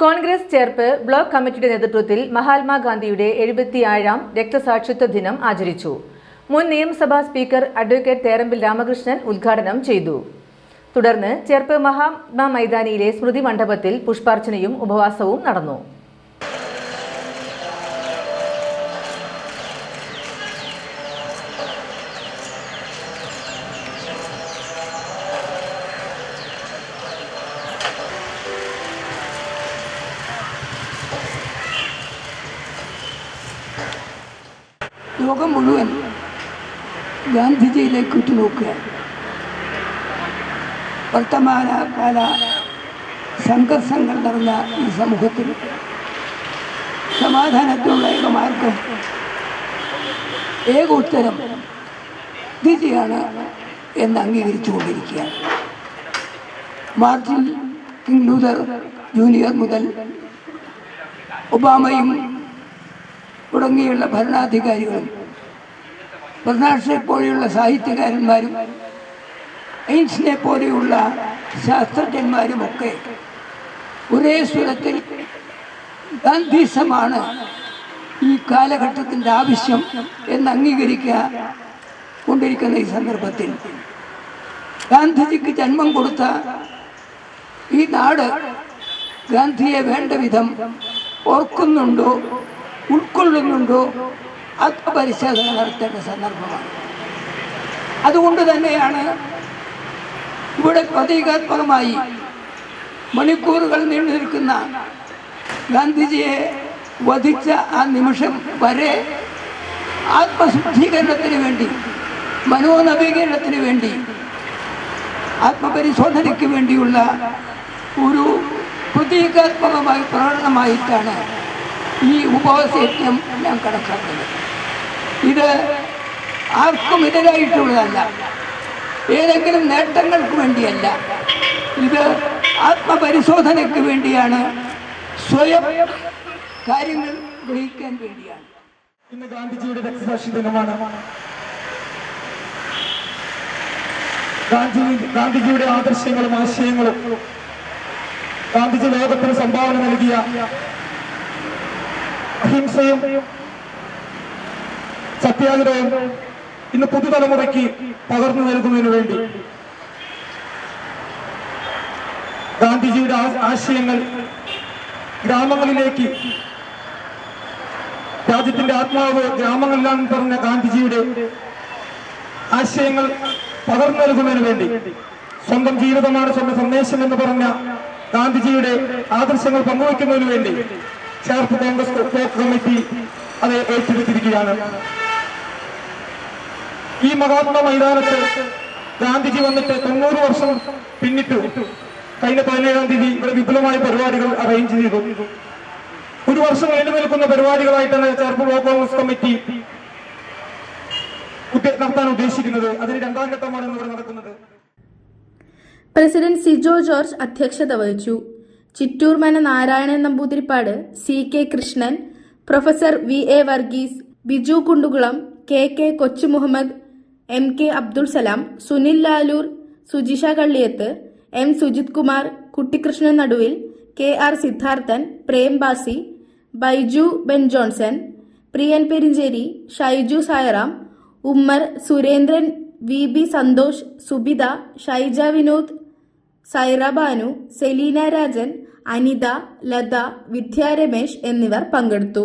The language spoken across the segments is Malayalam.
കോൺഗ്രസ് ചേർപ്പ് ബ്ലോക്ക് കമ്മിറ്റിയുടെ നേതൃത്വത്തിൽ മഹാത്മാഗാന്ധിയുടെ എഴുപത്തിയാഴാം രക്തസാക്ഷിത്വ ദിനം ആചരിച്ചു. മുൻ നിയമസഭാ സ്പീക്കർ അഡ്വക്കേറ്റ് തേരമ്പിൽ രാമകൃഷ്ണൻ ഉദ്ഘാടനം ചെയ്തു. തുടർന്ന് ചേർപ്പ് മഹാത്മാ മൈതാനിയിലെ സ്മൃതി മണ്ഡപത്തിൽ പുഷ്പാർച്ചനയും ഉപവാസവും നടന്നു. ലോകം മുഴുവൻ ഗാന്ധിജിയിലേക്ക് ഉറ്റുനോക്കുകയാണ് വർത്തമാന കാല സംഘർഷങ്ങൾ നടന്ന ഈ സമൂഹത്തിൽ സമാധാനത്തിനുള്ള ഏക മാർഗം ഏക ഉത്തരം ഗാന്ധിജിയാണ് എന്ന് അംഗീകരിച്ചു കൊണ്ടിരിക്കുകയാണ്. മാർട്ടിൻ കിങ് ലൂതർ ജൂനിയർ മുതൽ ഒബാമയും തുടങ്ങിയുള്ള ഭരണാധികാരികളും ബർണാഷെ പോലെയുള്ള സാഹിത്യകാരന്മാരും എയിംസിനെ പോലെയുള്ള ശാസ്ത്രജ്ഞന്മാരുമൊക്കെ ഒരേ സ്വരത്തിൽ ഗാന്ധിസമാണ് ഈ കാലഘട്ടത്തിന്റെ ആവശ്യം എന്ന് അംഗീകരിക്കുക കൊണ്ടിരിക്കുന്ന ഈ സന്ദർഭത്തിൽ. ഗാന്ധിജിക്ക് ജന്മം കൊടുത്ത ഈ നാട് ഗാന്ധിയെ വേണ്ട വിധം ഓർക്കുന്നുണ്ടോ ഉൾക്കൊള്ളുന്നുണ്ടോ ആത്മപരിശോധന നടത്തേണ്ട സന്ദർഭമാണ്. അതുകൊണ്ട് തന്നെയാണ് ഇവിടെ പ്രതീകാത്മകമായി മണിക്കൂറുകൾ നീണ്ടു നിൽക്കുന്ന ഗാന്ധിജിയെ വധിച്ച ആ നിമിഷം വരെ ആത്മശുദ്ധീകരണത്തിന് വേണ്ടി മനോനവീകരണത്തിന് വേണ്ടി ആത്മപരിശോധനയ്ക്ക് വേണ്ടിയുള്ള ഒരു പ്രതീകാത്മകമായ പ്രകടനമായിട്ടാണ് ഈ ഉപവാസയജ്ഞം ഞാൻ കണക്കാക്കുന്നത്. ഇത് ആർക്കും എതിരായിട്ടുള്ളതല്ല ഏതെങ്കിലും നേട്ടങ്ങൾക്ക് വേണ്ടിയല്ല. ഇത് ആത്മപരിശോധനയ്ക്ക് വേണ്ടിയാണ്. സ്വയം കാര്യങ്ങൾ ഗ്രഹിക്കാൻ വേണ്ടിയാണ്. ഇന്ന് ഗാന്ധിജിയുടെ രക്തസാക്ഷി ദിനമാണ്. ഗാന്ധി ഗാന്ധിജിയുടെ ആദർശങ്ങളും ആശയങ്ങളും ഗാന്ധിജി ലോകത്തിന് സംഭാവന നൽകിയ അഹിംസയും സത്യാഗ്രഹവും ഇന്ന് പുതുതലമുറയ്ക്ക് പകർന്നു നൽകുന്നതിന് വേണ്ടി. ഗാന്ധിജിയുടെ ആശയങ്ങൾ ഗ്രാമങ്ങളിലേക്ക് രാജ്യത്തിന്റെ ആത്മാവ് ഗ്രാമങ്ങളിലാണെന്ന് പറഞ്ഞ ഗാന്ധിജിയുടെ ആശയങ്ങൾ പകർന്നു നൽകുന്നതിന് വേണ്ടി. സ്വന്തം ജീവിതമാണ് സ്വന്തം സന്ദേശം എന്ന് പറഞ്ഞ ഗാന്ധിജിയുടെ ആദർശങ്ങൾ പങ്കുവയ്ക്കുന്നതിന് വേണ്ടി ചേർത്ത് കോൺഗ്രസ് കമ്മിറ്റി അത് ഏറ്റെടുത്തിരിക്കുകയാണ്. ഈ മഹാത്മാ മൈതാനത്ത് ഗാന്ധിജി വന്നിട്ട് തൊണ്ണൂറ് വർഷം പിന്നിട്ടു. കഴിഞ്ഞ പതിനേഴാം തീയതി ഇവിടെ വിപുലമായ പരിപാടികൾ അറേഞ്ച് ചെയ്തു. ഒരു വർഷം നീണ്ടു നിൽക്കുന്ന പരിപാടികളായിട്ടാണ് ചേർപ്പ് ബ്ലോക്ക് കോൺഗ്രസ് കമ്മിറ്റി നടത്താൻ ഉദ്ദേശിക്കുന്നത്. അതിന് രണ്ടാം ഘട്ടമാണ് ഇവിടെ നടക്കുന്നത്. പ്രസിഡന്റ് സിജോ ജോർജ് അധ്യക്ഷത വഹിച്ചു. Chittoor Mana Narayanan Namboothiripad C K Krishnan professor V A Varghese Biju Kundukulam K K Kochu Muhammad M K Abdul Salam Sunil Lalur Sujisha Kalliyath M Sujith Kumar Kuttikrishnan Naduvil K R Siddharthan Prem Basi Baiju Ben Johnson Priyan Perincheri Shaiju Sairam Ummer Surendran V B Santhosh Subitha Shaija Vinod Saira Banu Selina Rajan Anitha Latha Vidyaramesh എന്നിവർ പങ്കെടുത്തു.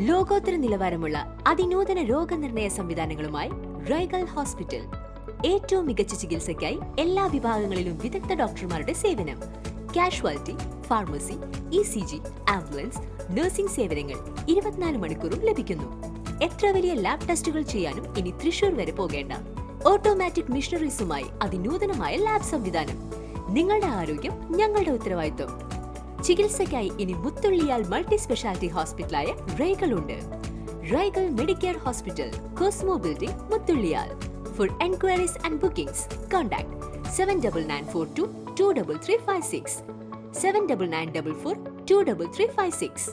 ലോകോത്തര നിലവാരമുള്ള അതിനൂതന രോഗനിർണയ സംവിധാനങ്ങളുമായി റൈഗൽ ഹോസ്പിറ്റൽ ഏറ്റവും മികച്ച ചികിത്സയ്ക്കായി എല്ലാ വിഭാഗങ്ങളിലും വിദഗ്ധ ഡോക്ടർമാരുടെ സേവനം. Casualty pharmacy E C G ambulance nursing സേവനങ്ങൾ ഇരുപത്തിനാല് മണിക്കൂറും ലഭിക്കുന്നു. എത്ര വലിയ ലാബ് ടെസ്റ്റുകൾ ചെയ്യാനും ഇനി തൃശൂർ വരെ പോകേണ്ട. ഓട്ടോമാറ്റിക് മിഷണറീസുമായി അതിനൂതനമായ ലാബ് സംവിധാനം. നിങ്ങളുടെ ആരോഗ്യം ഞങ്ങളുടെ ഉത്തരവാദിത്വം. ചികിത്സയ്ക്കായി ഇനി മുത്തുള്ളിയാൽ മൾട്ടി സ്പെഷ്യാലിറ്റി ഹോസ്പിറ്റലായ റൈഗൽ ഉണ്ട് Raigal medicare hospital cosmo building മുത്തുള്ളിയാൽ. For enquiries and bookings contact seven double nine four two two double three five six seven double nine double four two double three five six